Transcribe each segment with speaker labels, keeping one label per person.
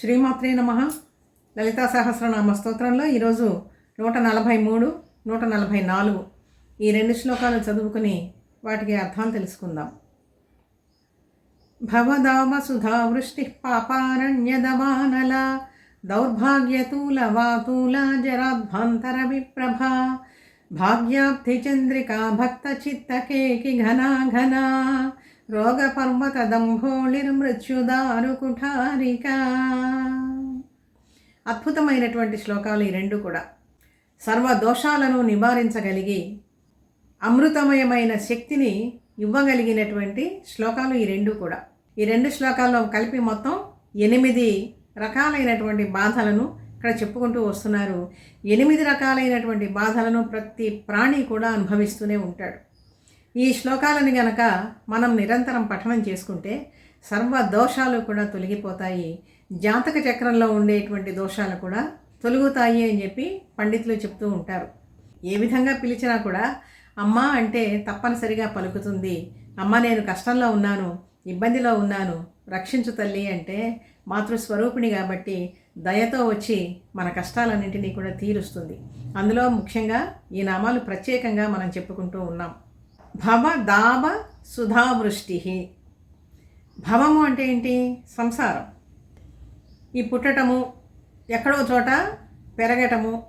Speaker 1: శ్రీమాత్రే నమ. లలితా సహస్రనామ స్తోత్రంలో ఈరోజు నూట నలభై మూడు నూట నలభై నాలుగు ఈ రెండు శ్లోకాలు చదువుకుని వాటికి అర్థం తెలుసుకుందాం. భవదామ వృష్టి పాపారణ్యదమానల దౌర్భాగ్యతూల వాతూల జరాధ్వాంతర విప్రభ భాగ్యాబ్ధి చంద్రికా భక్త చిత్తకేకి ఘనా ఘనా రోగపర్వత దంభోళిర్మృత్యుదారు కుఠారిక అద్భుతమైనటువంటి శ్లోకాలు ఈ రెండు కూడా. సర్వ దోషాలను నివారించగలిగి అమృతమయమైన శక్తిని ఇవ్వగలిగినటువంటి శ్లోకాలు ఈ రెండు కూడా. ఈ రెండు శ్లోకాల్లో కలిపి మొత్తం ఎనిమిది రకాలైనటువంటి బాధలను ఇక్కడ చెప్పుకుంటూ వస్తున్నారు. ఎనిమిది రకాలైనటువంటి బాధలను ప్రతి ప్రాణి కూడా అనుభవిస్తూనే ఉంటాడు. ఈ శ్లోకాలను గనక మనం నిరంతరం పఠనం చేసుకుంటే సర్వ దోషాలు కూడా తొలగిపోతాయి. జాతక చక్రంలో ఉండేటువంటి దోషాలు కూడా తొలుగుతాయి అని చెప్పి పండితులు చెప్తూ ఉంటారు. ఏ విధంగా పిలిచినా కూడా అమ్మ అంటే తప్పనిసరిగా పలుకుతుంది. అమ్మ నేను కష్టంలో ఉన్నాను ఇబ్బందిలో ఉన్నాను రక్షించు తల్లి అంటే మాతృస్వరూపిణి కాబట్టి దయతో వచ్చి మన కష్టాలన్నింటినీ కూడా తీరుస్తుంది. అందులో ముఖ్యంగా ఈ నామాలు ప్రత్యేకంగా మనం చెప్పుకుంటూ ఉన్నాం. భవ దావ సుధావృష్టి. భవము అంటే ఏంటి? సంసారం. ఈ పుట్టటము ఎక్కడో చోట పెరగటము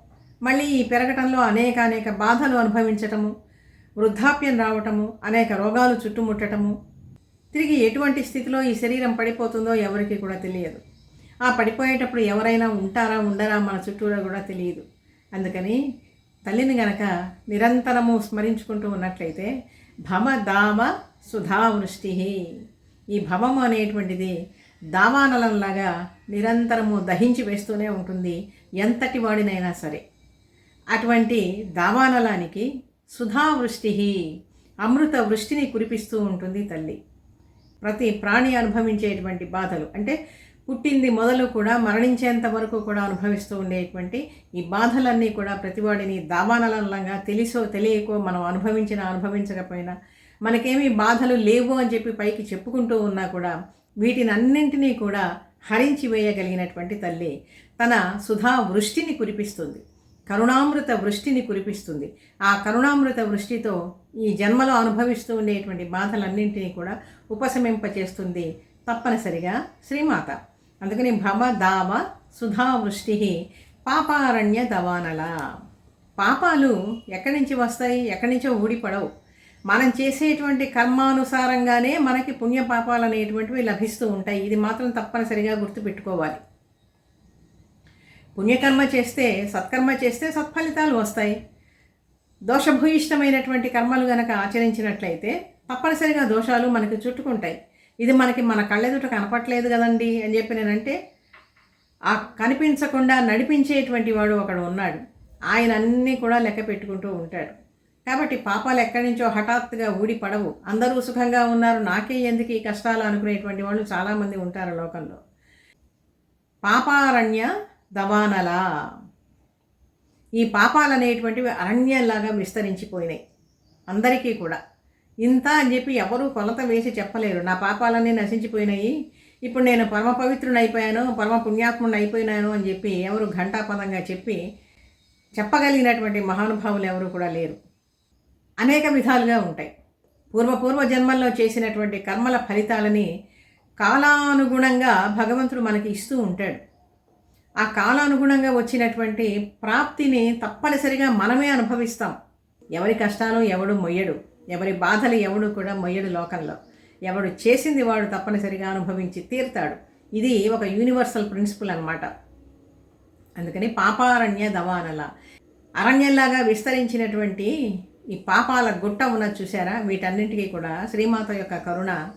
Speaker 1: మళ్ళీ ఈ పెరగటంలో అనేక అనేక బాధలు అనుభవించటము వృద్ధాప్యం రావటము అనేక రోగాలు చుట్టుముట్టటము. తిరిగి ఎటువంటి స్థితిలో ఈ శరీరం పడిపోతుందో ఎవరికి కూడా తెలియదు. ఆ పడిపోయేటప్పుడు ఎవరైనా ఉంటారా ఉండరా మన చుట్టూరా కూడా తెలియదు. అందుకని తల్లిని గనక నిరంతరము స్మరించుకుంటూ ఉన్నట్లయితే భమ దావ సుధావృష్టి. ఈ భవము అనేటువంటిది దావానలంలాగా నిరంతరము దహించి వేస్తూనే ఉంటుంది ఎంతటి వాడినైనా సరే. అటువంటి దావానలానికి సుధావృష్టి అమృత వృష్టిని కురిపిస్తూ ఉంటుంది తల్లి. ప్రతి ప్రాణి అనుభవించేటువంటి బాధలు అంటే పుట్టింది మొదలు కూడా మరణించేంత వరకు కూడా అనుభవిస్తూ ఉండేటువంటి ఈ బాధలన్నీ కూడా ప్రతివాడిని దావానలంగా తెలిసో తెలియకో మనం అనుభవించినా అనుభవించకపోయినా మనకేమీ బాధలు లేవు అని చెప్పి పైకి చెప్పుకుంటూ ఉన్నా కూడా వీటిని అన్నింటినీ కూడా హరించి వేయగలిగినటువంటి తల్లి తన సుధా వృష్టిని కురిపిస్తుంది. కరుణామృత వృష్టిని కురిపిస్తుంది. ఆ కరుణామృత వృష్టితో ఈ జన్మలో అనుభవిస్తూ ఉండేటువంటి బాధలన్నింటినీ కూడా ఉపశమింపచేస్తుంది తప్పనిసరిగా శ్రీమాత. అందుకని భవ దావ సుధావృష్టి పాపారణ్య దవానల. పాపాలు ఎక్కడి నుంచి వస్తాయి? ఎక్కడి నుంచో ఊడిపడవు. మనం చేసేటువంటి కర్మానుసారంగానే మనకి పుణ్యపాపాలు అనేటువంటివి లభిస్తూ ఉంటాయి. ఇది మాత్రం తప్పనిసరిగా గుర్తుపెట్టుకోవాలి. పుణ్యకర్మ చేస్తే సత్కర్మ చేస్తే సత్ఫలితాలు వస్తాయి. దోషభూయిష్టమైనటువంటి కర్మలు గనక ఆచరించినట్లయితే తప్పనిసరిగా దోషాలు మనకు చుట్టుకుంటాయి. ఇది మనకి మన కళ్ళెదుట కనపట్లేదు కదండి అని చెప్పి నేనంటే ఆ కనిపించకుండా నడిపించేటువంటి వాడు ఒకడు ఉన్నాడు. ఆయన అన్నీ కూడా లెక్క పెట్టుకుంటూ ఉంటాడు. కాబట్టి పాపాలు ఎక్కడి నుంచో హఠాత్తుగా ఊడి పడవు. అందరూ సుఖంగా ఉన్నారు. నాకే ఎందుకు ఈ కష్టాలు అనుకునేటువంటి వాళ్ళు చాలామంది ఉంటారు లోకంలో. పాపారణ్య దవానల. ఈ పాపాలు అనేటువంటివి అరణ్యంలాగా విస్తరించిపోయినాయి. అందరికీ కూడా. ఇంత అని చెప్పి ఎవరూ కొలత వేసి చెప్పలేరు. నా పాపాలన్నీ నశించిపోయినాయి. ఇప్పుడు నేను పరమ పవిత్రుని అయిపోయాను పరమ పుణ్యాత్ముని అయిపోయినాను అని చెప్పి ఎవరు ఘంటాపదంగా చెప్పి చెప్పగలిగినటువంటి మహానుభావులు ఎవరు కూడా లేరు. అనేక విధాలుగా ఉంటాయి. పూర్వపూర్వ జన్మల్లో చేసినటువంటి కర్మల ఫలితాలని కాలానుగుణంగా భగవంతుడు మనకి ఇస్తూ ఉంటాడు. ఆ కాలానుగుణంగా వచ్చినటువంటి ప్రాప్తిని తప్పనిసరిగా మనమే అనుభవిస్తాం. ఎవరి కష్టాలు ఎవడు మొయ్యడు. ఎవరి బాధలు ఎవడు కూడా మొయ్యడు లోకంలో. ఎవడు చేసింది వాడు తప్పనిసరిగా అనుభవించి తీరుతాడు. ఇది ఒక యూనివర్సల్ ప్రిన్సిపల్ అనమాట అందుకని పాపారణ్య దవానల. అరణ్యంలాగా విస్తరించినటువంటి ఈ పాపాల గుట్ట ఉన్నది చూసారా వీటన్నింటికీ కూడా శ్రీమాత యొక్క కరుణ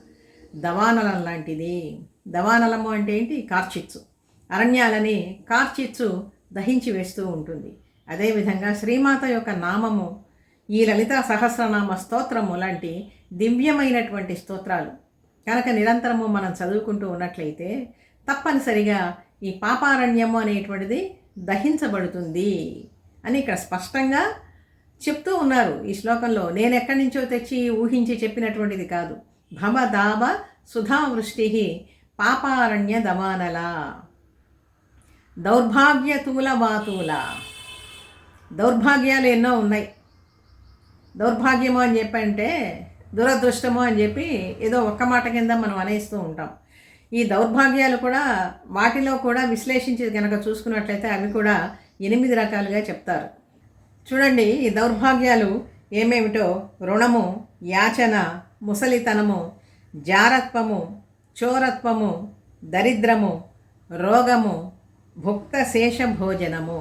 Speaker 1: దవానలం లాంటిది. దవానలము అంటే ఏంటి? కార్చిచ్చు. అరణ్యాలని కార్చిచ్చు దహించి వేస్తూ ఉంటుంది. అదేవిధంగా శ్రీమాత యొక్క నామము ఈ లలిత సహస్రనామ స్తోత్రము లాంటి దివ్యమైనటువంటి స్తోత్రాలు. కనుక నిరంతరము మనం చదువుకుంటూ ఉన్నట్లయితే తప్పనిసరిగా ఈ పాపారణ్యము అనేటువంటిది దహించబడుతుంది అని ఇక్కడ స్పష్టంగా చెప్తూ ఉన్నారు. ఈ శ్లోకంలో నేను ఎక్కడి నుంచో తెచ్చి ఊహించి చెప్పినటువంటిది కాదు. భవ దాబ సుధావృష్టి పాపారణ్య దమానల. దౌర్భాగ్య తూల వాతూల దౌర్భాగ్యాలు ఎన్నో ఉన్నాయి. దౌర్భాగ్యము అని చెప్పంటే దురదృష్టము అని చెప్పి ఏదో ఒక్క మాట కింద మనం అనేస్తూ ఉంటాం. ఈ దౌర్భాగ్యాలు కూడా వాటిలో కూడా విశ్లేషించి కనుక చూసుకున్నట్లయితే అవి కూడా ఎనిమిది రకాలుగా చెప్తారు. చూడండి ఈ దౌర్భాగ్యాలు ఏమేమిటో? రుణము యాచన ముసలితనము జారత్వము చోరత్వము దరిద్రము రోగము భుక్త శేష భోజనము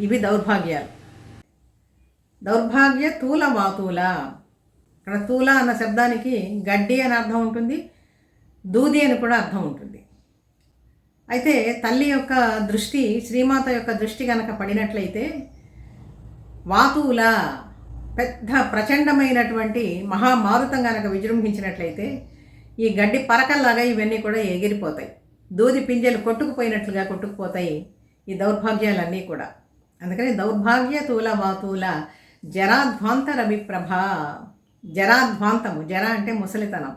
Speaker 1: ఇవి దౌర్భాగ్యాలు. దౌర్భాగ్య తూల వాతూల ఇక్కడ తూల అన్న శబ్దానికి గడ్డి అని అర్థం ఉంటుంది దూది అని కూడా అర్థం ఉంటుంది. అయితే తల్లి యొక్క దృష్టి శ్రీమాత యొక్క దృష్టి కనుక పడినట్లయితే వాతువుల పెద్ద ప్రచండమైనటువంటి మహామారుతం కనుక విజృంభించినట్లయితే ఈ గడ్డి పరకల్లాగా ఇవన్నీ కూడా ఎగిరిపోతాయి. దూది పింజలు కొట్టుకుపోయినట్లుగా కొట్టుకుపోతాయి ఈ దౌర్భాగ్యాలన్నీ కూడా. అందుకని దౌర్భాగ్య తూల వాతూల జరాధ్వాంత రవిప్రభ జరాధ్వాంతము జర అంటే ముసలితనం.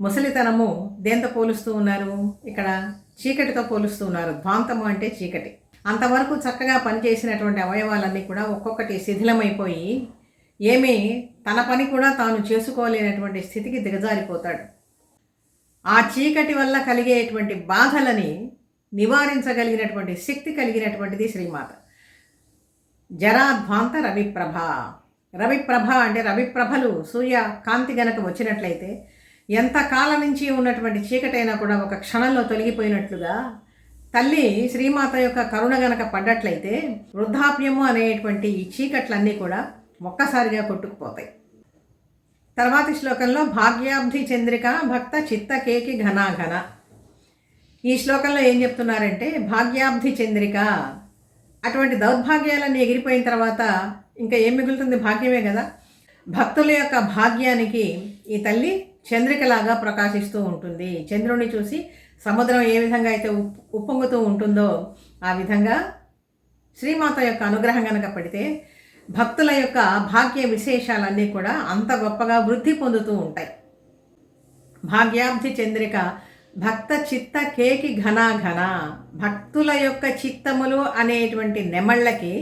Speaker 1: ముసలితనము దేంతో పోలుస్తూ ఉన్నారు? ఇక్కడ చీకటితో పోలుస్తూ ఉన్నారు. ధ్వాంతము అంటే చీకటి. అంతవరకు చక్కగా పనిచేసినటువంటి అవయవాలన్నీ కూడా ఒక్కొక్కటి శిథిలమైపోయి ఏమీ తన పని కూడా తాను చేసుకోలేనటువంటి స్థితికి దిగజారిపోతాడు. ఆ చీకటి వల్ల కలిగేటువంటి బాధలని నివారించగలిగినటువంటి శక్తి కలిగినటువంటిది శ్రీమాత. జరాధ్వాంత రవిప్రభ. రవిప్రభ అంటే రవిప్రభలు సూర్య కాంతి గనక వచ్చినట్లయితే ఎంత కాలం నుంచి ఉన్నటువంటి చీకటైనా కూడా ఒక క్షణంలో తొలగిపోయినట్లుగా తల్లి శ్రీమాత యొక్క కరుణ గనక పడ్డట్లయితే వృద్ధాప్యము అనేటువంటి ఈ చీకట్లన్నీ కూడా ఒక్కసారిగా కొట్టుకుపోతాయి. తర్వాతి శ్లోకంలో భాగ్యాబ్ధి చంద్రిక భక్త చిత్త కేకి ఘనాఘన ఈ శ్లోకంలో ఏం చెప్తున్నారంటే భాగ్యాబ్ధి చంద్రిక. అటువంటి దౌర్భాగ్యాలన్నీ ఎగిరిపోయిన తర్వాత ఇంకా ఏం మిగులుతుంది? భాగ్యమే కదా. భక్తుల యొక్క భాగ్యానికి ఈ తల్లి చంద్రికలాగా ప్రకాశిస్తూ ఉంటుంది. చంద్రుని చూసి సముద్రం ఏ విధంగా అయితే ఉప్పొంగుతూ ఉంటుందో ఆ విధంగా శ్రీమాత యొక్క అనుగ్రహం కనుక పడితే భక్తుల యొక్క భాగ్య విశేషాలన్నీ కూడా అంత గొప్పగా వృద్ధి పొందుతూ ఉంటాయి. భాగ్యాబ్ధి చంద్రిక భక్త చిత్త కేకి ఘన ఘన. భక్తుల యొక్క చిత్తములు అనేటువంటి నెమళ్ళకి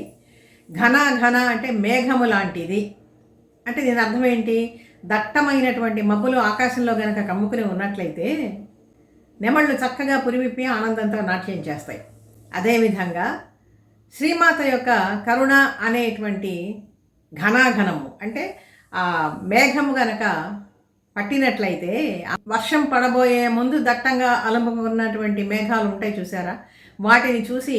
Speaker 1: ఘనాఘన ఘన అంటే మేఘము లాంటిది. అంటే దీని అర్థం ఏంటి? దట్టమైనటువంటి మబ్బులు ఆకాశంలో గనక కమ్ముకుని ఉన్నట్లయితే నెమళ్ళు చక్కగా పురివిప్పి ఆనందంతో నాట్యం చేస్తాయి. అదేవిధంగా శ్రీమాత యొక్క కరుణ అనేటువంటి ఘనాఘనము అంటే ఆ మేఘము గనక పట్టినట్లయితే వర్షం పడబోయే ముందు దట్టంగా అలముకున్నటువంటి మేఘాలు ఉంటాయి చూసారా? వాటిని చూసి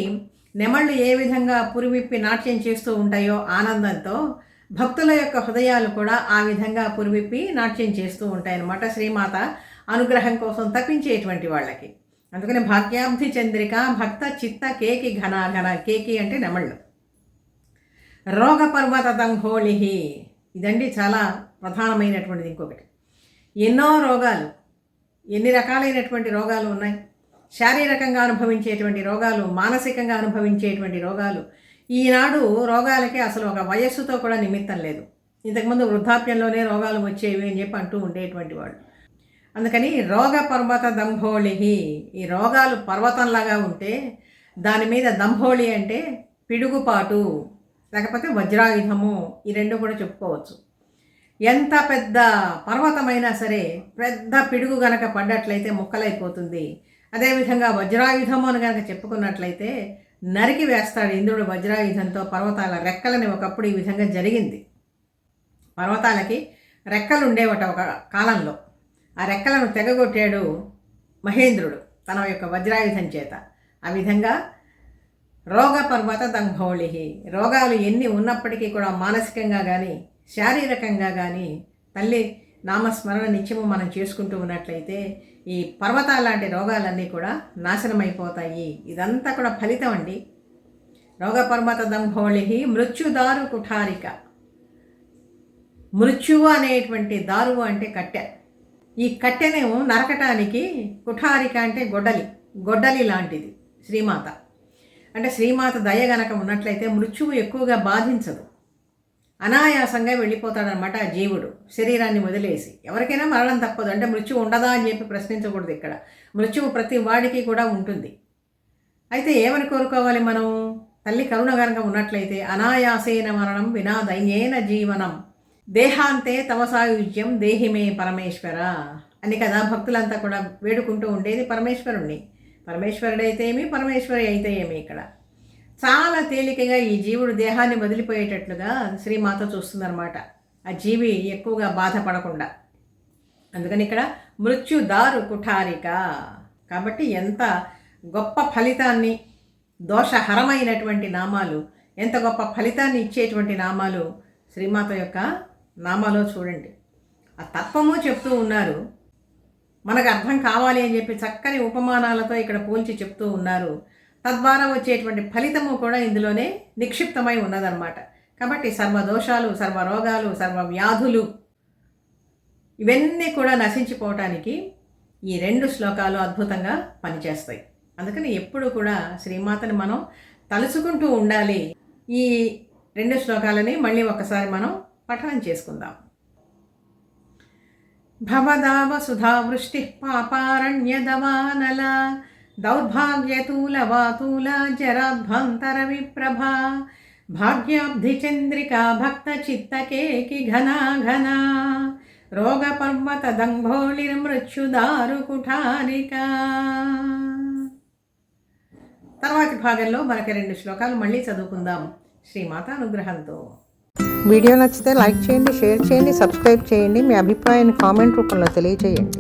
Speaker 1: నెమళ్ళు ఏ విధంగా పురివిప్పి నాట్యం చేస్తూ ఉంటాయో ఆనందంతో భక్తుల యొక్క హృదయాలు కూడా ఆ విధంగా పురివిప్పి నాట్యం చేస్తూ ఉంటాయన్నమాట శ్రీమాత అనుగ్రహం కోసం తప్పించేటువంటి వాళ్ళకి. అందుకని భాగ్యాబ్ధి చంద్రిక భక్త చిత్త కేకి ఘన ఘన కేకి అంటే నెమళ్ళు. రోగ పర్వత దంహోళి ఇదండి చాలా ప్రధానమైనటువంటిది ఇంకొకటి. ఎన్నో రోగాలు ఎన్ని రకాలైనటువంటి రోగాలు ఉన్నాయి? శారీరకంగా అనుభవించేటువంటి రోగాలు మానసికంగా అనుభవించేటువంటి రోగాలు. ఈనాడు రోగాలకి అసలు ఒక వయస్సుతో కూడా నిమిత్తం లేదు. ఇంతకుముందు వృద్ధాప్యంలోనే రోగాలు వచ్చేవి అని చెప్పి అంటూ ఉండేటువంటి వాళ్ళు. అందుకని రోగ పర్వత దంభోళి ఈ రోగాలు పర్వతంలాగా ఉంటే దాని మీద దంభోళి అంటే పిడుగుపాటు లేకపోతే వజ్రాయుధము ఈ రెండు కూడా చెప్పుకోవచ్చు. ఎంత పెద్ద పర్వతమైనా సరే పెద్ద పిడుగు గనక పడ్డట్లయితే ముక్కలైపోతుంది. అదేవిధంగా వజ్రాయుధము అని కనుక చెప్పుకున్నట్లయితే నరికి వేస్తాడు ఇంద్రుడు వజ్రాయుధంతో పర్వతాల రెక్కలని ఒకప్పుడు ఈ విధంగా జరిగింది. పర్వతాలకి రెక్కలు ఉండేవట ఒక కాలంలో. ఆ రెక్కలను తెగగొట్టాడు మహేంద్రుడు తన యొక్క వజ్రాయుధం చేత. ఆ విధంగా రోగ పర్వత దంభౌళి రోగాలు ఎన్ని ఉన్నప్పటికీ కూడా మానసికంగా కానీ శారీరకంగా కానీ తల్లి నామస్మరణ నిత్యము మనం చేసుకుంటూ ఉన్నట్లయితే ఈ పర్వతాల లాంటి రోగాలన్నీ కూడా నాశనమైపోతాయి. ఇదంతా కూడా ఫలితం అండి. రోగపర్మత దంభోళి మృత్యుదారు కుఠారిక. మృత్యువు అనేటువంటి దారువు అంటే కట్టె. ఈ కట్టెను నరకటానికి కుఠారిక అంటే గొడ్డలి. గొడ్డలి లాంటిది. శ్రీమాత. అంటే శ్రీమాత దయ గనక ఉన్నట్లయితే మృత్యువు ఎక్కువగా బాధించదు. అనాయాసంగా వెళ్ళిపోతాడనమాట ఆ జీవుడు శరీరాన్ని వదిలేసి. ఎవరికైనా మరణం తప్పదు అంటే మృత్యు ఉండదా అని చెప్పి ప్రశ్నించకూడదు ఇక్కడ. మృత్యువు ప్రతి వాడికి కూడా ఉంటుంది. అయితే ఏమని కోరుకోవాలి మనం? తల్లి కరుణ కనుక ఉన్నట్లయితే అనాయాసేన మరణం వినా దైన్యేన జీవనం. దేహాంతే తవ సాయుజ్యం దేహిమే పరమేశ్వర అని కదా భక్తులంతా కూడా వేడుకుంటూ ఉండేది పరమేశ్వరుణ్ణి. పరమేశ్వరుడైతే ఏమి పరమేశ్వరి అయితే ఏమి ఇక్కడ. చాలా తేలికగా ఈ జీవుడు దేహాన్ని వదిలిపోయేటట్లుగా శ్రీమాత చూస్తుందన్నమాట. ఆ జీవి ఎక్కువగా బాధపడకుండా. అందుకని ఇక్కడ మృత్యుదారు కుఠారిక. కాబట్టి ఎంత గొప్ప ఫలితాన్ని దోషహరమైనటువంటి నామాలు ఎంత గొప్ప ఫలితాన్ని ఇచ్చేటువంటి నామాలు శ్రీమాత యొక్క నామాలో చూడండి. ఆ తత్వము చెప్తూ ఉన్నారు. మనకు అర్థం కావాలి అని చెప్పి చక్కని ఉపమానాలతో ఇక్కడ పోల్చి చెప్తూ ఉన్నారు. తద్వారా వచ్చేటువంటి ఫలితము కూడా ఇందులోనే నిక్షిప్తమై ఉన్నదన్నమాట. కాబట్టి సర్వ దోషాలు సర్వ రోగాలు సర్వ వ్యాధులు ఇవన్నీ కూడా నశించిపోవటానికి ఈ రెండు శ్లోకాలు అద్భుతంగా పనిచేస్తాయి. అందుకని ఎప్పుడు కూడా శ్రీమాతని మనం తలుచుకుంటూ ఉండాలి. ఈ రెండు శ్లోకాలని మళ్ళీ ఒకసారి మనం పఠనం చేసుకుందాం. భవదావ సుధావృష్టి పాపారణ్యదవానల దౌర్భాగ్యతూలవాతూల జరాధ్వంతర విప్రభా భాగ్యాబ్ధి చంద్రికా భక్త చిత్తకేకి ఘనా ఘనా రోగపర్వత దంభోళిర్మృత్యుదారు కుఠారిక. తర్వాతి భాగంలో మనకి రెండు శ్లోకాలు మళ్ళీ చదువుకుందాం శ్రీమాత అనుగ్రహంతో
Speaker 2: వీడియో నచ్చితే లైక్ చేయండి షేర్ చేయండి సబ్స్క్రైబ్ చేయండి. మీ అభిప్రాయాన్ని కామెంట్ రూపంలో తెలియజేయండి.